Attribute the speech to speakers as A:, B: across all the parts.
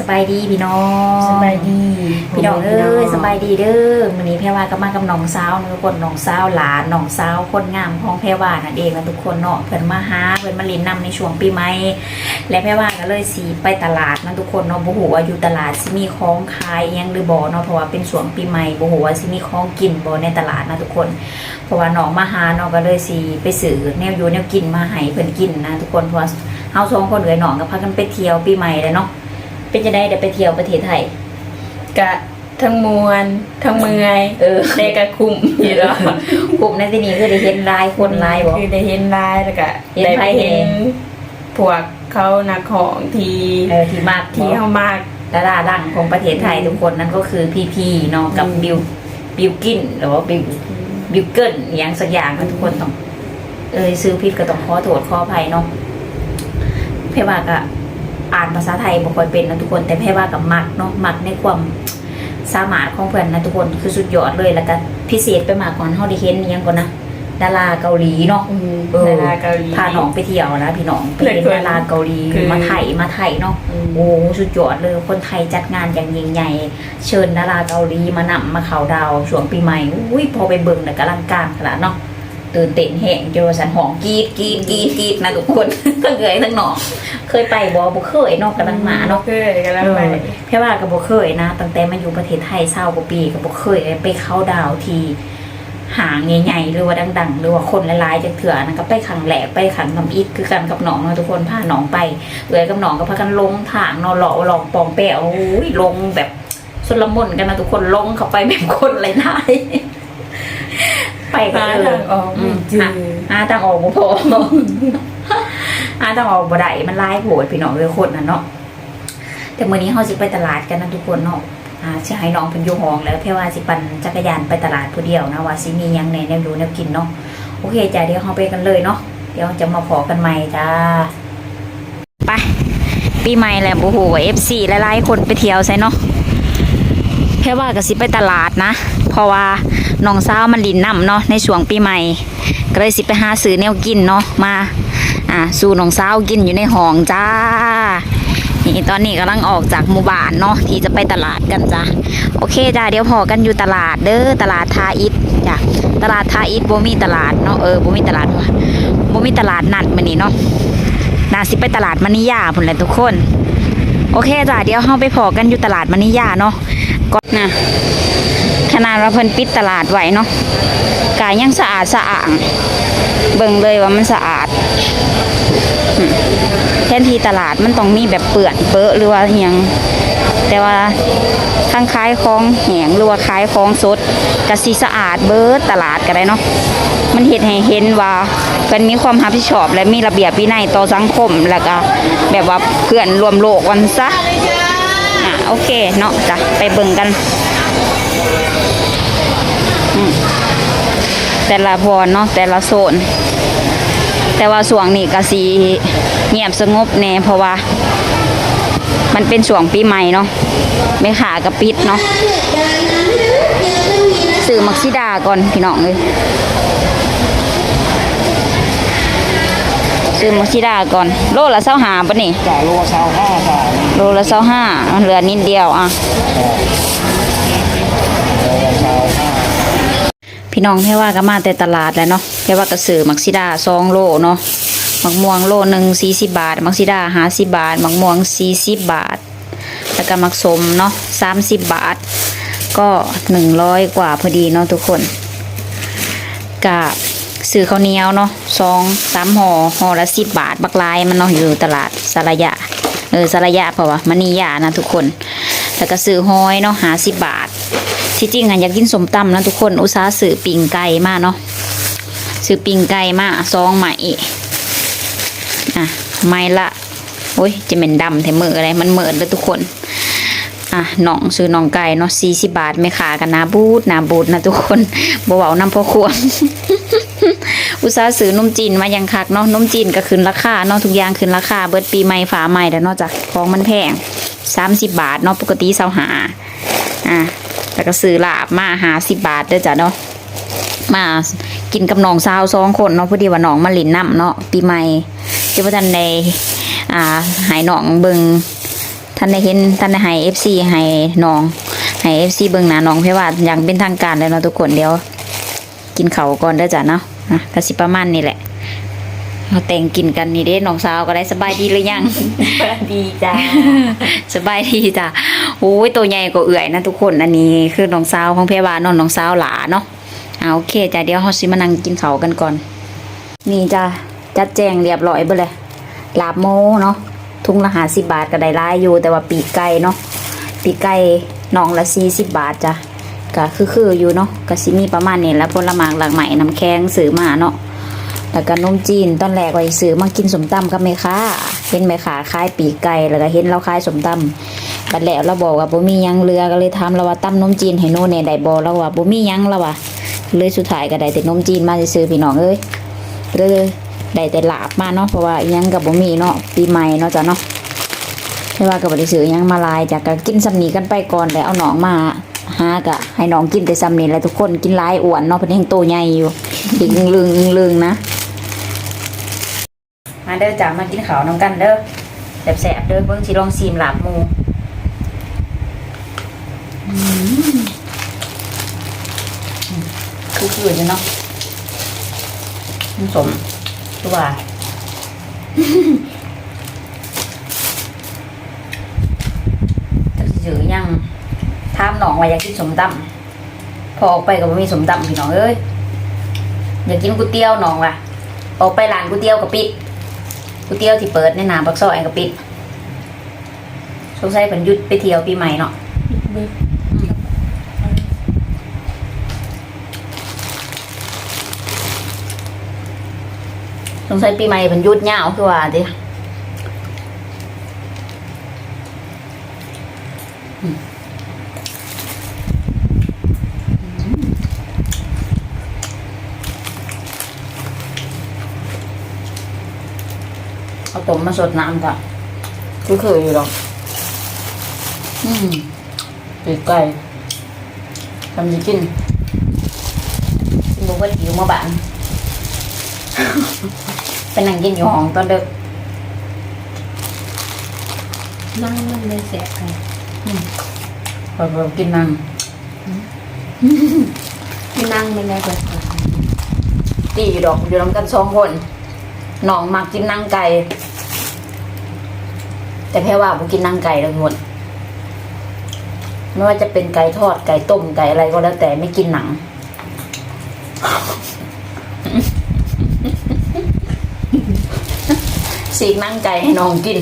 A: สบายดีพี่น้อง
B: สบายดี
A: พี่น้องเอ้ยสบายดีเด้อมื้อนี้แพรว่าก็มากับน้องสาวนะทุกคนน้องสาวหลานน้องสาวคนงามของแพรว่านั่นเองนะทุกคนเนาะเพิ่นมาหาเพิ่นมาเลินนำในช่วงปีใหม่และแพรว่าก็เลยสิไปตลาดนะทุกคนเนาะบ่ฮู้ว่าอยู่ตลาดสิมีของขายอิหยังหรือบ่เนาะเพราะว่าเป็นช่วงปีใหม่บ่ฮู้ว่าสิมีของกินบ่ในตลาดนะทุกคน เพราะว่าน้องมาหาเนาะก็เลยสิไปซื้อแนวอยู่แนวกินมาให้เพิ่นกินนะทุกคนเพราะว่าเฮาสองคนเอ้ยน้องก็พากันไปเที่ยวปีใหม่แล้วเนาะ เป็นจะได้ได้ไปเที่ยวประเทศไทย
B: กะทั้งมวลทั้งเมื่อย
A: เออ
B: ได้กะคุ้มอยู่แล้ว
A: กลุ่มในที่นี้คือได้เห็นลายคนลายบอก
B: คือได้เห็นลายแล้วก็
A: เห็น
B: ได้
A: ไผ
B: ไป
A: เห็
B: เห็
A: น
B: นพวกเขานักของที
A: เออที่มาก
B: ที่
A: ที่
B: เข้ามาก
A: ดาราดังของประเทศไทยทุกคนนั่นก็คือพีพีเนาะกับ
B: อืม
A: บิวบิวกินหรือว่าบิวบิวเกิลอหย่างสักอย่างนะทุกคนต้อง เอยซื้อผิดก็ต้องขอโทษขออภัยเนาะเพว่าก็ อ่านภาษาไทยบ่ค่อยเป็นนะทุกคนแต่เพว่ากับมักเนาะมักในความสามารถของเพื่อนนะทุกคนคือสุดยอดเลยแล้วก็พิเศษไปมากกว่าเฮาได้เห็นอิหยังก่อนนะดาราเกาหลีเนาะ
B: อืม
A: เออ
B: ดาราเกาหลี
A: พาน้องไปเที่ยวนะพี่น้องไปเห็น
B: เพื่อนๆ
A: ดาราเกาหลี
B: คือ
A: มาไทยมาไทยเนาะ
B: อืม
A: โอ้สุดยอดเลยคนไทยจัดงานอย่างยิ่งใหญ่เชิญดาราเกาหลีมานำมาเขาดาวช่วงปีใหม่อุ้ยพอไปเบิ่งแต่กำลังการขนาดเนาะ ตื่นเต้นแห่งเจอสันหองกรีดกรีดกรีดกรีดนะทุกคน ทั้งเกยทั้งหนองเคยไปบ่บ่เคยเนาะกำลังมาเนาะ
B: เคยกำลังไป
A: เออแค่ว่ากับบ่เคยนะ ตั้งแต่มาอยู่ประเทศไทยเศร้ากว่าปีกับบ่เคยไปเข้าดาวที่หางใหญ่ๆหรือว่าดัง ๆ หรือว่าคนหลายๆจากเถื่อนะก็ไปขังแหลกไปขังทำอิฐคือกันกับหนองเนาะทุกคนพาหนองไปเอยกับหนองก็พากันลงทางเนาะหล่อหลองปองแปะโอ้ยลงแบบสุลมุนกันนะทุกคนลงเข้าไปแบบคนหลายๆ ไปกั
B: หาน
A: เล
B: ทายงออกไม่เจอ
A: หาทางออกบ่พอหาทางออกบ่ได้มันหลายโผดพี่น้องเลยคนน่ะเนาะแต่มื้อนี้เฮาสิไปตลาดกันนะทุกคนเนาะอ่าสิให้น้องเพิ่นอยู่ห้องแล้วแค่ว่าสิปั่นจักรยานไปตลาดผู้เดียวนะว่าสิมีหยังแหน่แนวอยู่แนวกินเนาะโอเคจ้ะเดี๋ยวเฮาไปกันเลยเนาะเดี๋ยวจะมาพอกันใหม่จ้าไปปีใหม่แล้วโอ้โห FC หลายๆคนไปเที่ยวใช่เนาะ แค่ว่าก็สิไปตลาดนะ เพราะว่า น้องสาวมันลินน้ำเนาะในช่วงปีใหม่ ก็เลยสิไปหาซื้อแนวกินเนาะมา อ่าสู่น้องสาวกินอยู่ในห้องจ้า นี่ตอนนี้กำลังออกจากหมู่บ้านเนาะที่จะไปตลาดกันจ้ะโอเคจ้าเดี๋ยวพอกันอยู่ตลาดเด้อตลาดทาอิฐจ้ะตลาดทาอิฐบ่มีตลาดเนาะเออบ่มีตลาดว่บ่มีตลาดนัดมื้อนี้เนาะน่าสิไปตลาดมณียาพุ่นแหละทุกคน โอเคจ้ะเดี๋ยวเฮาไปพอกันอยู่ตลาดมณียาเนาะก่อนนะ ขนาดว่าเพิ่นปิดตลาดไว้เนาะกายยังสะอาดสะอาดเบิ่งเลยว่ามันสะอาดแทนที่ตลาดมันต้องมีแบบเปื่อนเปอะหรือว่าอหยังแต่ว่าทั้งขายของแหงหรือว่าขายของสดกะสีสะอาดเบิดตลาดก็ได้เนาะมันเห็นให้เห็นว่าเป็นมีความรับผิดชอบ และมีระเบียบวินัยต่อสังคมแล้วก็แบบว่าเพื่อนรวมโลกวันซะอะโอเคเนาะจ้ะไปเบิ่งกัน แต่ละพรเนาะแต่ละโซน แต่ว่าช่วงนี้ก็สีเงียบสงบแน่เพราะว่า มันเป็นช่วงปีใหม่เนาะไม่ขากับปิดเนาะสื่อมักซิดาก่อนพี่น้องเลยซื้อมักซิดาก่อน โลละเศร้าหาปะนี่
C: จ่าโลชาวห้าจ่า
A: โลละเศร้าห้ามันเหลือนิดเดียวอะ
C: โลชาวห้า
A: พี่น้องแค่ว่าก็มาแต่ตลาดแล้วเนาะแค่ว่าก็ซื้อมักซิดาซองโลเนาะมักม่วงโลหนึ่งสี่สิบบาท มักซิดาห้าสิบบาท มักม่วงสี่สิบบาท แล้วก็มักสมเนาะสามสิบบาท ก็หนึ่งร้อยกว่าพอดีเนาะทุกคนกับซื้อข้าวเหนียวเนาะซองสามห่อห่อละสิบบาท บักลายมันเนาะอยู่ตลาดสารยะเออสารยะเพราะว่ามันนี่ยานะทุกคน แล้วก็ซื้อหอยเนาะหาสิบบาท ที่จริงอะอยากกินสมตำนะทุกคนอุตสาห์ซื้อปิ่งไก่มาเนาะซื้อปิ่งไก่มาซองใหม่อะไม่ละโอ้ยจะเป็นดำแถมมืออะไรมันเหมือนเลยทุกคน อะหนองซื้อหนองไก่เนาะสี่สิบาทไม่ขากันนาบูดนาบูดนะทุกคนบ่เบาน้ำพ่อครัวอุตสาห์ซื้อนมจีนมายังคักเนาะนมจีนก็ขึ้นราคาเนาะทุกอย่างขึ้นราคาเบิดปีใหม่ฝาใหม่แล้วเนาะจ้ะของมันแพงสามสิบบาทเนาะปกติเสาหาอะ แล้วก็ซื้อลาบมาหาสิบบาทเด้อจ้ะเนาะมากินกับน้องสาวสองคนเนาะพอดีว่าน้องมาหลินน้ำเนาะปีใหม่ที่ว่าทันในอ่าหายน้องเบิงท่านได้เห็นท่านได้ให้ FC ให้น้องให้ FC เบิงหน้าน้องเพราะว่าอย่างเป็นทางการแล้วเนาะทุกคนเดี๋ยว กินเขาก่อนเด้อจ้ะเนาะอะก็สิประมาณนี้แหละ เราแต่งกินกันนี่เด้น้องสาวก็ได้สบายดีหรือยัง
B: ดีจ้า
A: สบายดีจ้ะโอ้ยตัวใหญ่กว่าเอื่อยนะทุกคนอันนี้คือน้องสาวของเพรวาเนอนน้องสาวหลาเนาะเอาโอเคจ้ะเดี๋ยวเราสิมานั่งกินเขาวกันก่อน นี่จ้ะจัดแจงเรียบร้อยเบ่เลยลาบโมเนาะทุงละหาสิบบาทก็ได้หลายอยู่ แต่ว่าปีกไก่เนาะปีกไก่น้องละสี่สิบบาทจ้ะก็คือคือๆอยู่เนาะก็สิมีประมาณนี้แหล้วผลไม้หลากใหม่น้ำแข็งซื้อมาเนาะ แล้วก็นมจีนตอนแรกว่าสิซื้อมากินสมตำกับแม่ค้าเห็นแม่ค้าขายปีกไก่แล้วก็เห็นเราขายสมตำบัดแล้วเราบอกว่าบ่มียังเรือก็เลยถามเราว่าตำนมจีนให้โน่นเนี่ยได้บ่เราว่าบ่มียังแล้วว่ะเลยสุดท้ายก็ได้แต่นมจีนมาซื้อพี่น้องเอ้ยเลยได้แต่ลาบมาเนาะเพราะว่ายังก็บ่มีเนาะปีใหม่เนาะจ้ะเนาะไม่ว่าก็บ่ได้ซื้อยังมาลายจากก็กินซ้ำนี้กันไปก่อนแล้วเอาน้องมาหากะให้น้องกินแต่ซ้ำนี้แหล้วทุกคนกินลายอ้วนเนาะเพิ่นยังโตใหญ่อยู่อีกลึงลึงนะ มาเด้อจ้ามากินข้าวน้ำกันเด้อแสบๆเด้อเบิ่งสิลองซีมหลาบหมูอืมคือคืออยู่เนาะมันสมตัวาจะซื้อยังถามน้องว่าอยากกินสมตำพอออกไปก็บ่มีสมตำพี่น้องเอ้ยอยากกินก๋วยเตี๋ยวน้องว่ะออกไปร้านก๋วยเตี๋ยวก็ปิด ก๋วยเตี๋ยวที่เปิดในนามปักซอยกับปิดสงสัยเพิ่นหยุดไปเที่ยวปีใหม่เนาะสงสัยปีใหม่เพิ่นหยุดยาวคือว่าติอืมเอา ต้มมาสดน้ำก่ะคือเคยอยู่หรอก อืมปีกไก่ทำจะกินกินบุกไปหิวมาบ้านไปนั่งกินอยู่ห้องตอนเด็ก
B: นั่งมันเลยแสบค่ะ
A: พอเรากินนั่ง
B: ที่นั่งไม่ได้ก็ค่ะ
A: ตีอยู่ดอกอยู่รวมกันสองคนน้องมักกินนั่งไก่ แต่แค่ว่าบุกินนั่งไก่แล้วทุกคนไม่ว่าจะเป็นไก่ทอดไก่ต้มไก่อะไรก็แล้วแต่ไม่กินหนัง สีกนั่งไก่ให้น้องกิน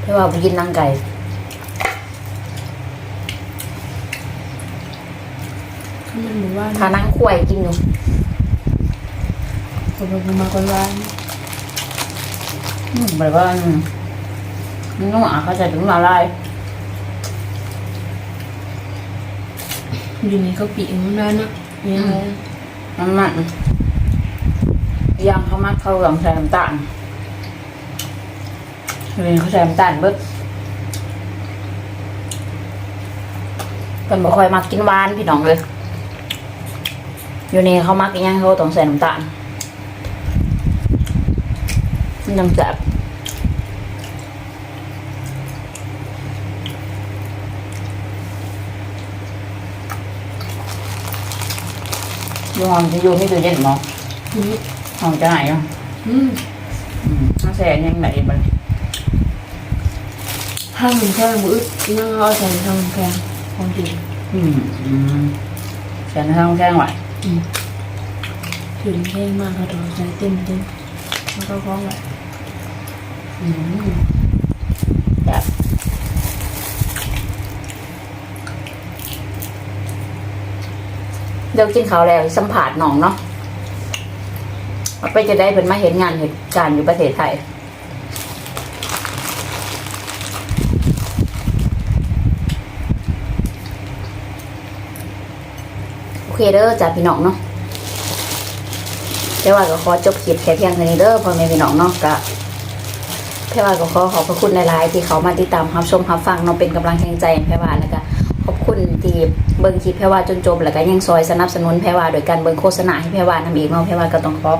A: เพราะว่าบุกินนั่งไก่
B: เขามันบอกว่า
A: ถ้านั่งควายกินอยู่
B: เขาบอกมาคนว่า
A: แบบว่าอืมนุ่งอะเขาจะถึงมาลาย
B: อยู่ในเขาปีมันนั่นนะเนี่ยเลย
A: มันมันย่างเขามักเขาหลังใส่น้ำตาลเรียนเขาใส่น้ำตาลเบิดเป็นบ่ค่อยมักกินหวานพี่น้องเลยอยู่นี่เขามักอหยังเขาต้องใส่น้ำตาล ยังแสบอยู่ห้องจะอยู่ไม่ตู้เย็นมั้ง
B: อืม
A: ห้องจะไหนอะ
B: อืม
A: อืมถ้าแซ่ยังไหนบ้าง
B: ห้างมันแค่มืออึดนั่งเอาใส่ทางแพงของจริง
A: อืมอืมแซ่ในห้องแข้งไหว
B: อืมถึงแค่มากเขาต้องใส่เต็มเต็มมันก็คล้องแหละ
A: อืม แบบเดี๋ยวกินข้าวแล้วสัมผัสหนองเนาะไปจะได้เป็นมาเห็นงานเหตุการณ์อยู่ประเทศไทยโอเคเด้อจ้าพี่น้องเนาะแต่ว่าก็ขอจบคลิปแค่เพียงเท่านี้เด้อพ่อแม่พี่น้องเนาะก็แพรว่าก็ขอขอบพระคุณหลายๆ ที่เขามาติดตามรับชมรับฟังเนาะเป็นกำลังแห่งใจให้แพรว่าแล้วก็ขอบคุณที่เบิ่งคลิปแพรว่าจนจบแล้วก็ยังซอยสนับสนุนแพรว่าโดยการเบิ่งโฆษณาให้แพรว่านำอีกเนาะแพรว่าก็ต้องขอ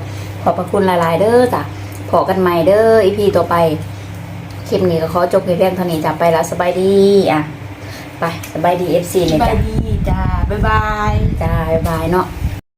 A: ขอบพระคุณหลายๆ เด้อจ้ะพพอกันใหม่เด้ออีพีต่อไปคลิปนี้ก็ขอจบเพียงเท่านี้จ้ะไปแล้วสบายดีอะไปสบายดีเอฟซี
B: ส
A: เนี่ย
B: บา
A: จ้ะ
B: ยดีจ้าบ๊ายบาย
A: จ้าบ๊ายบายเนาะ